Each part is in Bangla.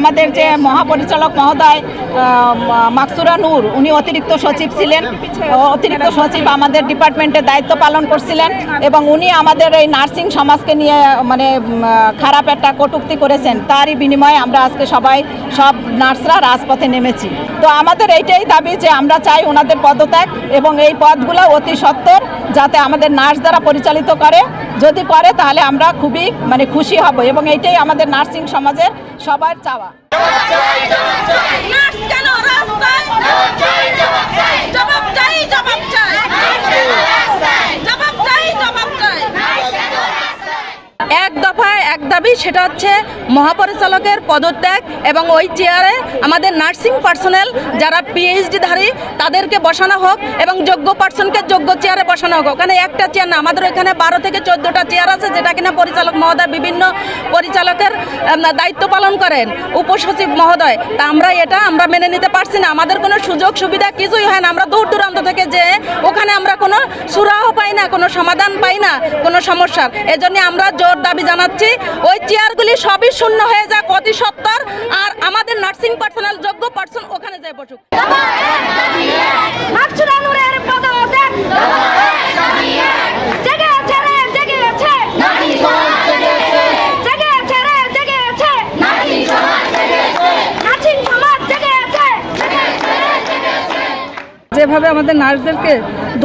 আমাদের যে মহাপরিচালক মহোদয় মাকসুরা নূর, উনি অতিরিক্ত সচিব ছিলেন। অতিরিক্ত সচিব আমাদের ডিপার্টমেন্টের দায়িত্ব পালন করছিলেন এবং উনি আমাদের এই নার্সিং সমাজকে নিয়ে মানে খারাপ একটা কটূক্তি করেছেন। তারই বিনিময়ে আমরা আজকে সবাই সব নার্সরা রাজপথে নেমেছি। তো আমাদের এইটাই দাবি যে আমরা চাই ওনাদের পদত্যাগ এবং এই পদগুলো অতি সত্বর যাতে আমাদের নার্স দ্বারা পরিচালিত করে। যদি করে তাহলে আমরা খুবই মানে খুশি হব এবং এইটাই আমাদের নার্সিং সমাজের সবার চাওয়া। এক দফায় এক দাবি, সেটা হচ্ছে মহাপরিচালকের পদত্যাগ এবং ওই চেয়ারে আমাদের নার্সিং পার্সোনেল যারা পিএইচডিধারী তাদেরকে বসানো হোক এবং যোগ্য পার্সনকে যোগ্য চেয়ারে বসানো হোক। ওখানে একটা চেয়ার না, আমাদের এখানে বারো থেকে চোদ্দোটা চেয়ার আছে, যেটা কিনা পরিচালক মহোদয় বিভিন্ন পরিচালকের দায়িত্ব পালন করেন, উপসচিব মহোদয়। তা আমরা এটা, আমরা মেনে নিতে পারছি না। আমাদের কোনো সুযোগ সুবিধা কিছুই হয় না। আমরা দূর দূরান্ত থেকে যে ওখানে আমরা কোনো সুরাহ পাই না, কোনো সমাধান পাই না, কোনো সমস্যার এজন্য আমরা জোর দাবি জানাচ্ছি, ওই চেয়ারগুলি সবই শূন্য হয়ে যাক, অতি সত্তর, আর আমাদের নার্সিং পার্সোনাল যোগ্য পার্সন ওখানে যায় বসুক মাকসুরা নূরের পদত্যাগ জেগে আছে রে জেগে আছে জেগে আছে রে জেগে আছে নার্সিং সমাজ জেগে আছে যেভাবে আমাদের নার্সদেরকে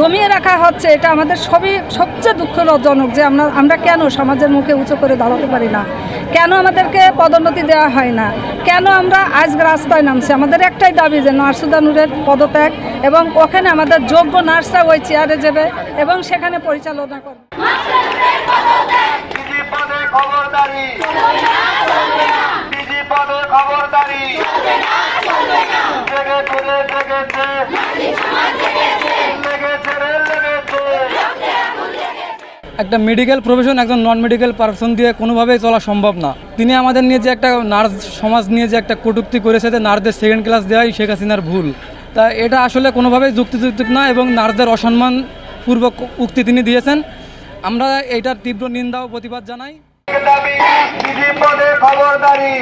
দমিয়ে রাখা হচ্ছে, এটা আমাদের সবই সবচেয়ে দুঃখজনক যে আমরা আমরা কেন সমাজের মুখে উঁচু করে দাঁড়াতে পারি না? কেন আমাদেরকে পদোন্নতি দেওয়া হয় না? কেন আমরা আজ রাস্তায় নামছি? আমাদের একটাই দাবি যে নার্সুদানুরের পদত্যাগ এবং ওখানে আমাদের যোগ্য নার্সরা ওই চেয়ারে যাবে এবং সেখানে পরিচালনা করবে। খবরদারি। খবরদারি। একটা মেডিকেল প্রফেশন একজন নন মেডিকেল পারসন দিয়ে কোনোভাবেই চলা সম্ভব না। তিনি আমাদের নিয়ে যে একটা নার্স সমাজ নিয়ে যে একটা কটূক্তি করেছে যে নার্সদের সেকেন্ড ক্লাস দেওয়াই শেখ হাসিনার ভুল। তা এটা আসলে কোনোভাবেই যুক্তিযুক্ত না এবং নার্সদের অসম্মান পূর্বক উক্তি তিনি দিয়েছেন। আমরা এটার তীব্র নিন্দা ও প্রতিবাদ জানাই। দাবি বিধি পদে খবরদারি।